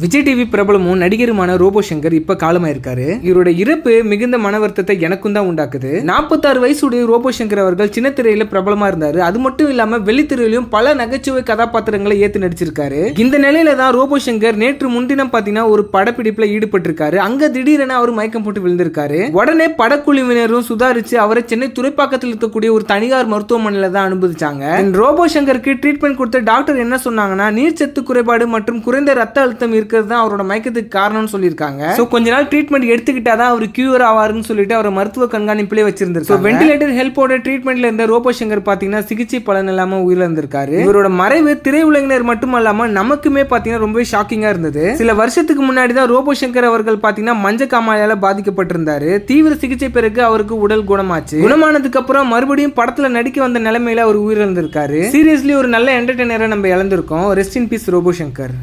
Vijay TV பிரபலமும் நடிகருமான robot Shankar இப்ப காலமாயிருக்காரு. இவரோட இறப்பு மிகுந்த மன வருத்தத்தை எனக்கும் தான் உண்டாக்குது. நாற்பத்தாறு வயசுடைய ரோபோ சங்கர் அவர்கள் சின்ன திரையில பிரபலமா இருந்தாரு. அது மட்டும் இல்லாம வெள்ளித்திரையிலும் பல நகைச்சுவை கதாபாத்திரங்களை ஏத்து நடிச்சிருக்காரு. இந்த நிலையில தான் ரோபோ சங்கர் நேற்று முன்தினம் பாத்தீங்கன்னா ஒரு படப்பிடிப்புல ஈடுபட்டிருக்காரு. அங்க திடீரென அவர் மயக்கம் போட்டு விழுந்திருக்காரு. உடனே படக்குழுவினரும் சுதாரிச்சு அவரை சென்னை துறைப்பாக்கத்தில் இருக்கக்கூடிய ஒரு தனியார் மருத்துவமனையில தான் அனுமதிச்சாங்க. ரோபோ சங்கருக்கு ட்ரீட்மெண்ட் கொடுத்த டாக்டர் என்ன சொன்னாங்கன்னா நீர்ச்சத்து குறைபாடு மற்றும் குறைந்த ரத்த அழுத்தம் இருக்கிறது தான் அவரோட மயக்கத்துக்கு காரணம்னு சொல்லியிருக்காங்க. ஸோ கொஞ்ச நாள் ட்ரீட்மெண்ட் எடுத்துக்கிட்டா தான் அவர் கியூர் ஆவாருன்னு சொல்லிட்டு அவர் மருத்துவ கண்காணிப்பிலே வச்சிருந்திருக்காங்க. வென்டிலேட்டர் ஹெல்ப்போட ட்ரீட்மெண்ட்ல இருந்த ரோபோ சங்கர் பாத்தீங்கன்னா சிகிச்சை பலன் இல்லாம உயிரிழந்திருக்காரு. இவரோட மறைவு திரையுலகினர் மட்டும் அல்லாம நமக்குமே பாத்தீங்கன்னா ரொம்பவே ஷாக்கிங்கா இருந்தது. சில வருஷத்துக்கு முன்னாடி தான் ரோபோ சங்கர் அவர்கள் பாத்தீங்கன்னா மஞ்ச காமாலையால பாதிக்கப்பட்டிருந்தாரு. தீவிர சிகிச்சை பிறகு அவருக்கு உடல் குணமாச்சு. குணமானதுக்கு அப்புறம் மறுபடியும் படத்துல நடிக்க வந்த நிலைமையில அவர் உயிரிழந்திருக்காரு. சீரியஸ்லி ஒரு நல்ல என்டர்டைனரை நம்ம இழந்திருக்கோம். Rest in peace robo Shankar